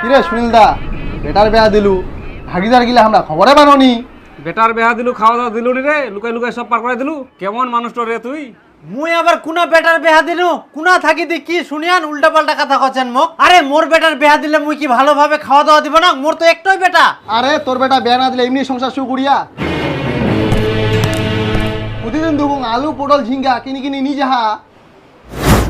কিরে সুনীল দা বেটার বেয়া দিলু। ভাগিদার গিলা আমরা খবরে বাননি বেটার বেহা দিলু খাওয়া দাওয়া দিলু রে লুকাই লুকাই সব পার করে দিলু। কেমন মানুষ রে তুই? মুই আবার কুনা বেটার বেহা দিনু কুনা থাকি দি কি শুনিয়ান? উল্টা পাল্টা কথা কছেন মোক। আরে মোর বেটার বেহা দিলে মুই কি ভালোভাবে খাওয়া দাওয়া দিব না মোর তো একটাই বেটা। আরে তোর বেটা বেয়া না দিলে এমনি সংসার শুরু করিয়া প্রতিদিন দুগুং আলু পটল ঝিঙ্গা কিনি কিনি নিয়ে যাহা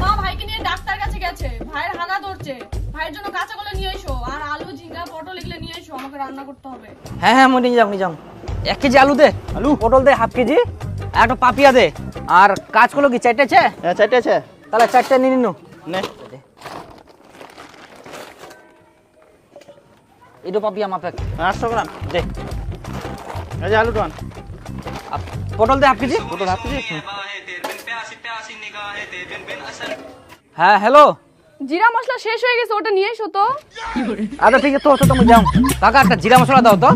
মা ভাইকে নিয়ে ডাক্তার কাছে গেছে ভাইয়ের হাগা ধরছে। ভাইয়ের জন্য কাঁচা কলা নিয়ে এসো আর আলু ঝিঙ্গা পটল এগুলো নিয়ে এসো আমাকে রান্না করতে হবে। হ্যাঁ হ্যাঁ মই যাও নিয়ে যাও। এক কেজি আলু দে। আলু? পটল দে হাফ কেজি। আর একটা পাপিয়া দে। আর কাজ করল কি চারটে আছে? হ্যাঁ চারটে আছে। তাহলে চারটে নিয়ে নিনু। নে। এইটো পাপিয়া মাপে। আটশো গ্রাম। দে। এই যে আলু টান পটল দে হাফ কেজি। পটল হাফ কেজি? হ্যাঁ হ্যালো। জিরা মশলা শেষ হয়ে গেছে ওটা নিয়ে এসো তো। আচ্ছা ঠিক আছে তো তো তুমি যাও। কাকা একটা জিরা মশলা দাও তো।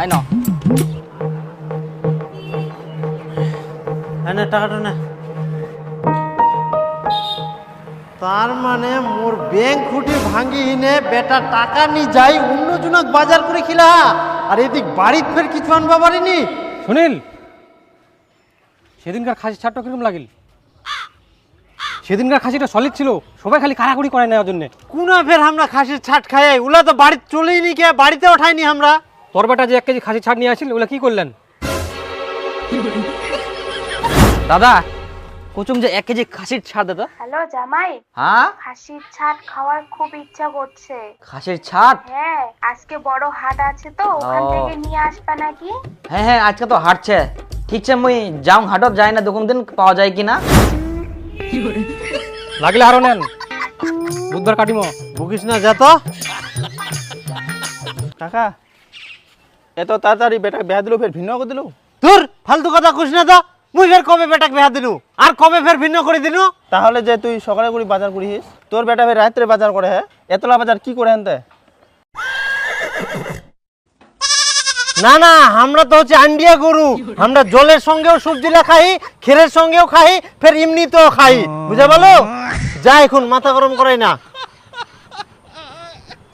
আই নাও। এনে টাকাটা না। তার মানে মোর ব্যাংক খুঁটি ভাঙি হিনে বেটা টাকা নি যাই অন্য জনক বাজার করে খিলা। আর এদিক বাড়িত ফের কিছু আনবা পারিনি। সুনীল সেদিনকার খাসি ছাড়টা কীরকম লাগিল? সেদিনকার খাসিটা সলিড ছিল সবাই খালি কাড়াকুড়ি করে নেওয়ার জন্য। কুনা ফের আমরা খাসির ছাট খাই ওলা তো বাড়িতে চলেই নি কে বাড়িতে ওঠাইনি আমরা তোর বেটা যে এক কেজি খাসি ছাড় নিয়ে আসিল ওগুলো কি করলেন? দাদা কুচুম যে এক কেজি খাসির ছাড় দে তো হ্যালো জামাই। হ্যাঁ? খাসির ছাট খাওয়ার খুব ইচ্ছা করছে। খাসির ছাড় হ্যাঁ আজকে বড় হাট আছে তো ওখান থেকে নিয়ে আসবা নাকি? হ্যাঁ হ্যাঁ আজকে তো হাটছে ঠিক আছে মুই যাও হাটত যাই না দোকান দিন পাওয়া যায় কি না লাগলে আরও নেন। বুধবার কাটিমো। ভুগিস না যা তো। টাকা এত তাড়াতাড়ি বেটা বেহা দিলো ফের ভিন্ন করে দিলো? তোর ফালতু কথা কুস না তো। মুই ফের কবে বেটাকে বেহা দিনু আর কবে ফের ভিন্ন করে দিনু তাহলে যে তুই সকালে করে বাজার করিস তোর বেটা ফের রাত্রে বাজার করে হ্যাঁ এতলা বাজার কি করে আনতে না না, আমরা তো হচ্ছে আন্ডিয়া গরু। আমরা জলের সঙ্গেও সবজিলা খাই, খেরের সঙ্গেও খাই, ফের এমনিতেও খাই। বুঝা বলো যা এখন মাথা গরম করাই না।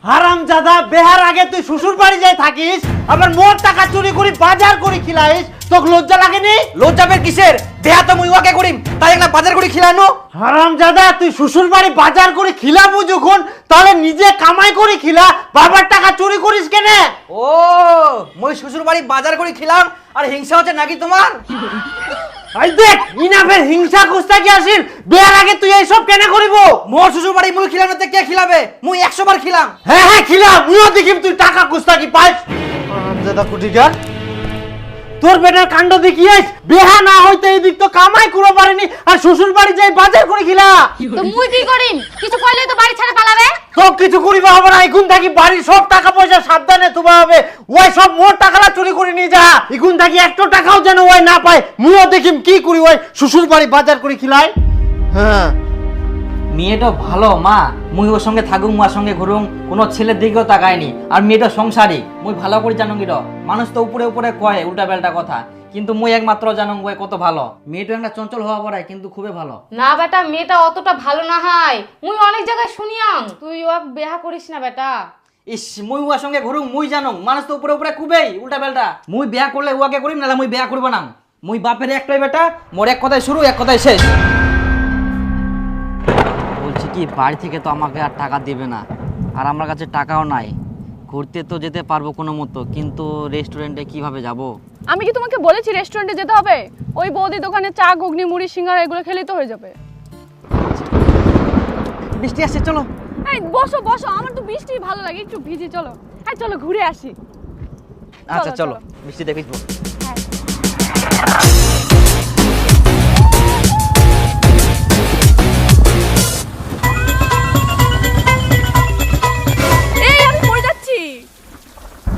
হারাম দাদা বেহার আগে তুই শ্বশুর বাড়ি যাই থাকিস, আবার মোর টাকা চুরি করি, বাজার করি খিলাইস, তোকে লজ্জা লাগেনি? লজ্জা বের কিসের? দেহা তো মুই করিম তাই একটা বাজার করে খিলানো। হারাম জাদা তুই শ্বশুর বাড়ি বাজার করে খিলাবো যখন তাহলে নিজে কামাই করে খিলা বাবার টাকা চুরি করিস কেনে? ও মই শ্বশুর বাড়ি বাজার করে খিলাম আর হিংসা হচ্ছে নাকি তোমার? আই দেখ ইনাফের হিংসা কুস্তা কি আসিল বিয়ার আগে তুই এইসব কেন করিব? মোর শ্বশুর বাড়ি মুই খিলাম না কে খিলাবে? মুই একশো বার খিলাম। হ্যাঁ হ্যাঁ খিলা মুইও দেখিম তুই টাকা কুস্তা কি পাইস। দাদা কুটিকার তোর বেটার কাণ্ড দেখিয়েস বেহা না হইতে এই দিক তো কামাই করে পারেনি আর শ্বশুর বাড়ি যাই বাজার করে খিলা। তো মুই কি করিম? কিছু কইলে তো বাড়ি ছাড়া পালাবে? তো কিছু করিবা হবে না এখন থাকি বাড়ির সব টাকা পয়সা সাবধানে তুবা হবে। ওই সব মোর টাকাটা চুরি করে নিয়ে যা। এখন থাকি একটু টাকাও যেন ওই না পায়। মুইও দেখিম কি করি ওই শ্বশুর বাড়ি বাজার করে খিলাই। হ্যাঁ। মেয়েটা ভালো মা। মুই ওর সঙ্গে থাকুক মার সঙ্গে ঘুরুম কোনো ছেলের দিকেও তাকায়নি। আর মেয়েটা সংসারী। মুই ভালো করে জানো গির মানুষ তো উপরে উপরে কয় উল্টা পাল্টা কথা। কিন্তু মুই একমাত্র জানো ওই কত ভালো। মেয়েটা একটা চঞ্চল হওয়া পড়ায় কিন্তু খুবই ভালো। না বেটা মেয়েটা অতটা ভালো না হয়। মুই অনেক জায়গায় শুনিয়াম তুই ও বেহা করিস না বেটা। ইস মুই উয়ার সঙ্গে ঘুরুম মুই জানো মানুষ তো উপরে উপরে খুবেই উল্টা পাল্টা। মুই বিয়া করলে উয়াকে করিম নাহলে মুই বিয়া করব না। মুই বাপের একটাই বেটা মোর এক কথায় শুরু এক কথায় শেষ। কি বাড়ি থেকে তো আমাকে আর টাকা দেবে না। আর আমার কাছে টাকাও নাই। ঘুরতে তো যেতে পারব কোনো মতো কিন্তু রেস্টুরেন্টে কীভাবে যাব? আমি কি তোমাকে বলেছি রেস্টুরেন্টে যেতে হবে? ওই বৌদি দোকানে চা ঘুগনি মুড়ি সিঙ্গারা এগুলো খেলেই তো হয়ে যাবে। বৃষ্টি আসছে চলো। এই বসো বসো আমার তো বৃষ্টি ভালো লাগে একটু ভিজি চলো। হ্যাঁ চলো ঘুরে আসি। আচ্ছা চলো, বৃষ্টি দেখিস এই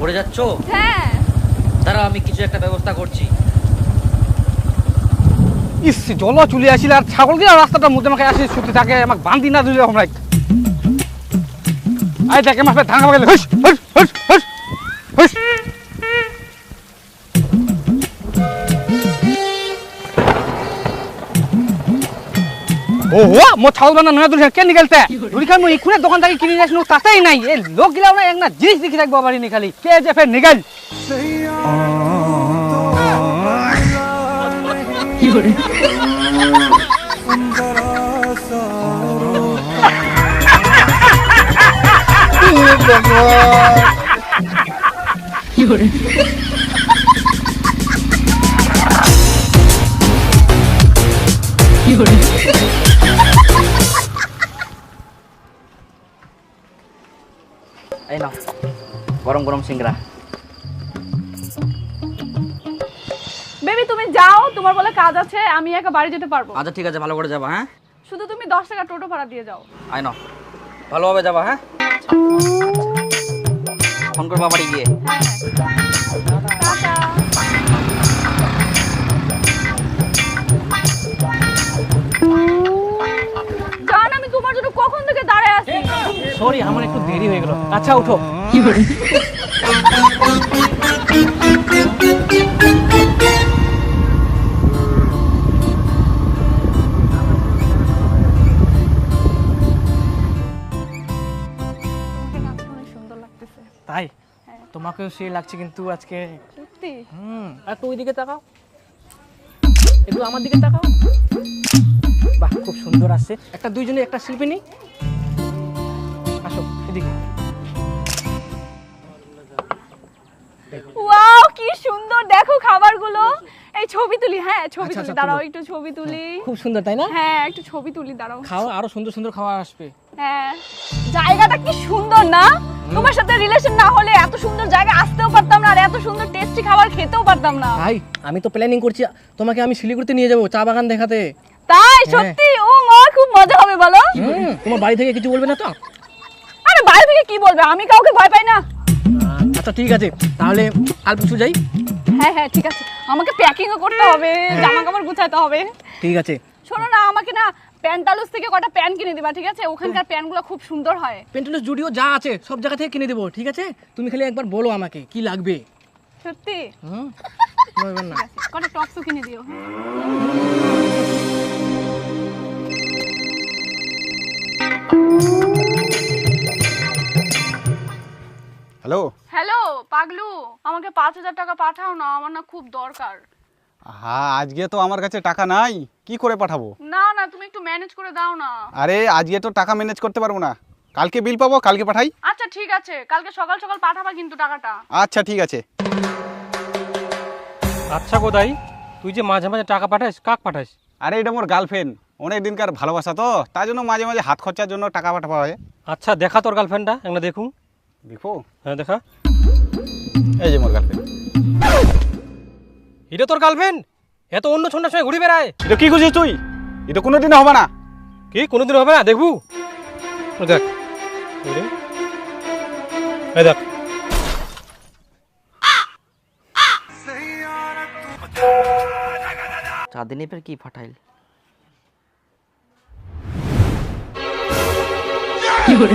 পড়ে যাচ্ছ? হ্যাঁ। দাঁড়াও আমি কিছু একটা ব্যবস্থা করছি। ইস জল চলে আসিল আর ছাগল গিয়ে রাস্তাটা মধ্যে আমাকে আসি ছুটি থাকে আমাকে বান্ধি না দিলে আমরা। আই দেখে মাসে ধান খাওয়া গেলে। হুস হুস হুস হুস হুস ও হো মো ছাগল বানা নয়া দুলিয়া কে নিকালতে দুলিখা মই ইখুনে দোকান থেকে কিনে যাইছ তাতেই নাই। এ লোক গিলা না একটা জিনিস দেখি থাকব বাড়ি নিখালি কে যে ফের নিকাল এই গরম সিংড়া বেবি তুমি যাও তোমার বলে কাজ আছে আমি একা বাড়ি যেতে পারব। আচ্ছা ঠিক আছে ভালো করে যাবা হ্যাঁ? শুধু তুমি দশ টাকা টোটো ভাড়া দিয়ে যাও। আই নো ভালোভাবে যাবা হ্যাঁ? ফোন করবা বাড়ি গিয়ে। জান সরি আমার একটু দেরি হয়ে গেল। আচ্ছা উঠো। সুন্দর লাগতেছে। তাই? তোমাকেও সেই লাগছে কিন্তু আজকে। সত্যি? হুম। আর একটু ওইদিকে তাকাও। একটু আমার দিকে তাকাও। বাহ খুব সুন্দর আসছে। একটা দুইজনে একটা শিল্পী নেই। ওয়াও কি সুন্দর। দেখো খাবারগুলো। এই ছবি তুলি হ্যাঁ ছবি আচ্ছা, তুলি। আচ্ছা, দাঁড়াও একটু ছবি তুলি। খুব সুন্দর তাই না? হ্যাঁ একটু ছবি তুলি দাঁড়াও। খাওয়া আরও সুন্দর সুন্দর খাওয়া আসবে। হ্যাঁ। জায়গাটা কি সুন্দর না? তোমার সাথে রিলেশন না হলে এত সুন্দর জায়গা আসতেও পারতাম না আর এত সুন্দর টেস্টি খাবার খেতেও পারতাম না। ভাই আমি তো প্ল্যানিং করছি তোমাকে আমি শিলিগুড়িতে নিয়ে যাব চা বাগান দেখাতে। তাই? সত্যি? ও মা খুব মজা হবে বলো। তোমার বাড়ি থেকে কিছু বলবে না তো? আরে বাড়ি থেকে কি বলবে? আমি কাউকে ভয় পাই না। আচ্ছা ঠিক আছে। তাহলে কাল যাই। হ্যাঁ হ্যাঁ ঠিক আছে। আমাকে প্যাকিংও করতে হবে জামা কাপড় গুছাতে হবে। ঠিক আছে। শোনো না আমাকে না প্যান্টালুস থেকে কটা প্যান্ট কিনে দিবা ঠিক আছে? ওখানকার প্যান্টগুলো খুব সুন্দর হয়। পেন্টুলের জুডিও যা আছে সব জায়গা থেকে কিনে দেবো ঠিক আছে? তুমি খালি একবার বলো আমাকে কি লাগবে? সত্যি? হুম? না। কটা টপসও কিনে দিও। হ্যাঁ হ্যালো। হ্যালো পাগলু আমাকে পাঁচ হাজার টাকা পাঠাও না আমার না খুব দরকার। হ্যাঁ আজকে তো আমার কাছে টাকা নাই কি করে পাঠাবো? না না তুমি একটু ম্যানেজ করে দাও না। আরে আজকে তো টাকা ম্যানেজ করতে পারব না। কালকে বিল পাবো কালকে পাঠাই? আচ্ছা ঠিক আছে কালকে সকাল সকাল পাঠাবা কিন্তু টাকাটা। আচ্ছা ঠিক আছে। আচ্ছা কোথায় তুই যে মাঝে মাঝে টাকা পাঠাস কাক পাঠাস? আরে এটা মোর গার্লফ্রেন্ড অনেক দিনকার ভালোবাসা তো তার জন্য মাঝে মাঝে হাত খরচার জন্য টাকা পাঠাবা হয়। আচ্ছা দেখা তোর গার্লফ্রেন্ডটা একটা দেখুন। দেখো হ্যাঁ দেখা। এই যে মোর গার্লফ্রেন্ড এটা তোর গার্লফ্রেন্ড এত অন্য ছন্ডার সঙ্গে ঘুরে বেড়ায়। এটা কি খুঁজিস তুই? এটা কোনোদিন হবে না। কি কোনোদিন হবে না? দেখবু। ও দেখ। এই। দেখ। চাঁদিনী ফের কি ফাটাইল? হিরো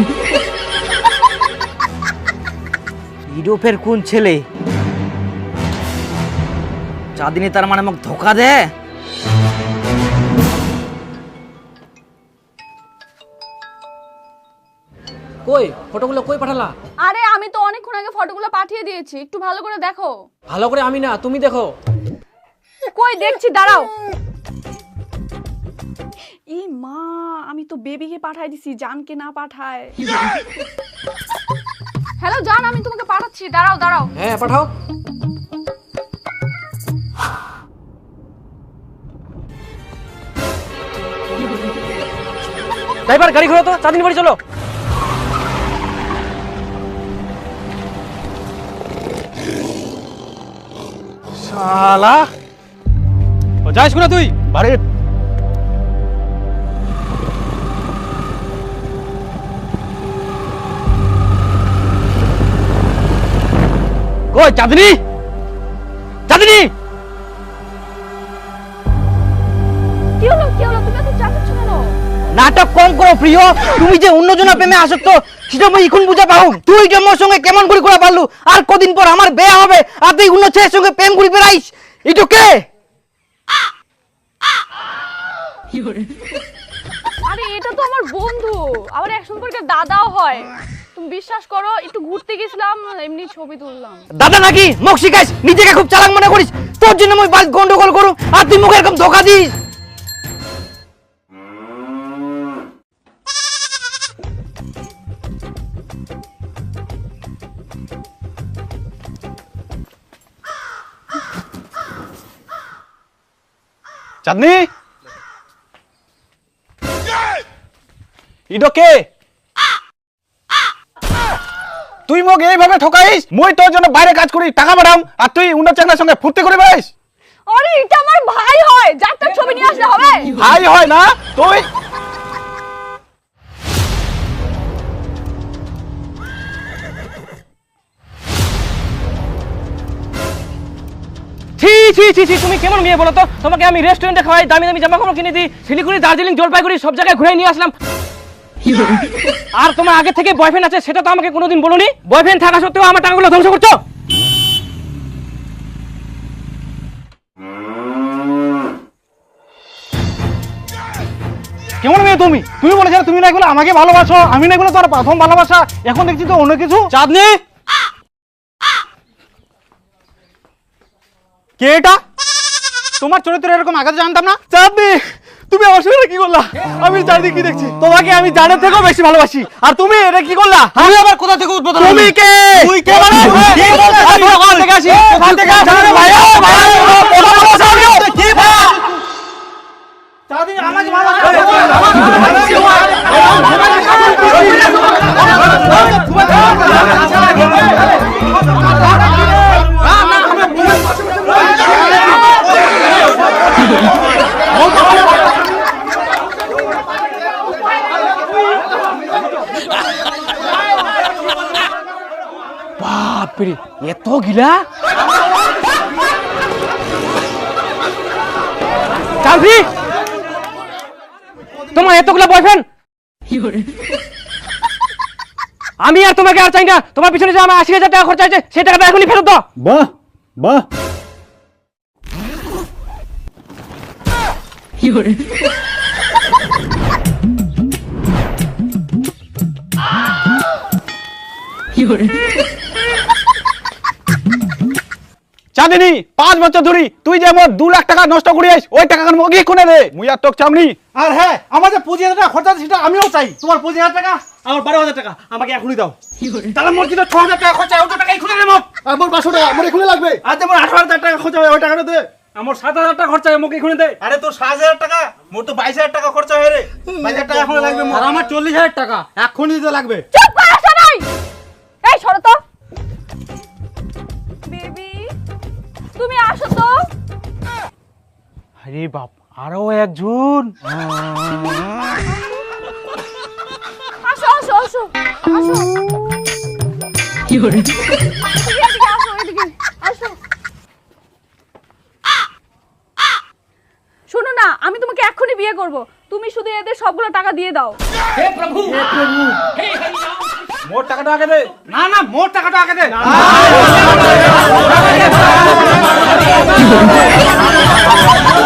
ফের কোন ছেলে? চাঁদিনী তার মানে মোক ধোকা দে। কই ফটোগুলো কই পাঠালা? আরে আমি তো অনেকক্ষণ আগে ফটোগুলো পাঠিয়ে দিয়েছি। একটু ভালো করে দেখো। ভালো করে আমি না তুমি দেখো। কই দেখছি দাঁড়াও। ই মা আমি তো বেবিকে পাঠাই দিছি জানকে না পাঠায়। হ্যালো জান আমি তোমাকে পাঠাচ্ছি। দাঁড়াও দাঁড়াও। হ্যাঁ পাঠাও। ড্রাইভার গাড়ি ঘোরো তো চাঁদিনী বাড়ি চলো। শালা। ও যাইস না তুই। বাড়ি কই চাঁদনি? চাঁদনি? কি হলো কি হলো? তুমি এত চাচাচ্ছ কেন? নাটক কম করো প্রিয়। তুমি যে অন্যজনের প্রেমে আসক্ত সেটা আমি এখন বুঝা পাও তুই যে সঙ্গে কেমন করে করা পারলু আর কদিন পর আমার বিয়ে হবে আর তুই অন্য ছেলের সঙ্গে প্রেম করি বেড়াইস। এটা কে? আরে এটা তো আমার বন্ধু। আবার এক সম্পর্কে দাদাও হয়। বিশ্বাস করো একটু ঘুরতে গেছিলাম এমনি ছবি তুললাম। দাদা নাকি? মুখ শিখাইস? নিজেকে খুব চালাক মনে করিস? তোর জন্য মুই বাস গন্ডগোল করু আর তুই মুখে এরকম ধোকা দিস। চাঁদনি? ইডো কে? তুই মোক এইভাবে ঠকাইস? মই তোর জন্য বাইরে কাজ করি টাকা পাঠাম আর তুই উন্ড চাকরার সঙ্গে ফুর্তি করে বেড়াইস আরে এটা আমার ভাই হয়। যার তার ছবি নিয়ে আসলে হবে। ভাই হয় না? তুই ছি ছি ছি ছি তুমি কেমন মেয়ে বলো তো? তোমাকে আমি রেস্টুরেন্টে খাওয়াই দামি দামি জামা কাপড় কিনে দিই শিলিগুড়ি দার্জিলিং জলপাইগুড়ি সব জায়গায় ঘুরে নিয়ে আসলাম। আর তোমার আগে থেকে বয়ফ্রেন্ড আছে সেটা তো আমাকে কোনোদিন বলোনি? বয়ফ্রেন্ড থাকা সত্ত্বেও আমার টাকাগুলো ধ্বংস করছ? কেমন মেয়ে তুমি? তুমি বলেছিলে তুমি না এগুলো আমাকে ভালোবাসো আমি না বলে তোমার প্রথম ভালোবাসা। এখন দেখছি তো অন্য কিছু। চাঁদনি! কে এটা? তোমার চরিত্র এরকম আগে জানতাম না? চাঁদনি! তুমি আমার সঙ্গে কি করলা? আমি চারিদিকে কি দেখছি? তোমাকে আমি জানার থেকেও বেশি ভালোবাসি। আর তুমি এটা কি করলা? আমি আবার কোথা থেকে উদ্বোধন তুমি কে? তুই কে কি আমি ওখান থেকে আসি। কোথা থেকে আসি। ভাই ভাই বাপরে এত গিলা? তোমার এতগুলো বয়ফ্রেন্ড আমি আর তোমাকে আর চাই না। তোমার পিছনে যে আমার আশি হাজার টাকা খরচা আছে সেই টাকাটা এখনই ফেরত দাও। বাহ বাহ। চাঁদিনি পাঁচ বছর ধরি তুই যেমন দু লাখ টাকা নষ্ট করিস ওই টাকা মগে খুনে দে? মুই আর তোক চামনি আর হ্যাঁ আমার যে পঁচিশ হাজার টাকা খরচা আছে সেটা আমিও চাই। তোমার পঁচিশ হাজার টাকা আমার বারো হাজার টাকা আমাকে এখনই দাও। তাহলে মোট কিন্তু ছ হাজার টাকা খরচা ওটা টাকা এখনই দে মোট আমার পাঁচশো টাকা আমার এখনই লাগবে। আর যেমন আঠারো হাজার টাকা খরচা হবে ওই টাকাটা দে। আমার সাত হাজার টাকা খরচা আমাকে এখনই দে। আরে তোর সাত হাজার টাকা মোট তো বাইশ হাজার টাকা খরচা হয়ে রে। বাইশ হাজার টাকা এখন লাগবে আর আমার চল্লিশ হাজার টাকা এখনই দিতে লাগবে। চুপ আরে বাপ আরও একজন আসো আসো আসো কি শোনো না আমি তোমাকে এক্ষুনি বিয়ে করব তুমি শুধু এদের সবগুলো টাকা দিয়ে দাও মোট টাকাটা আগে দে না না মোট টাকাটা আগে দে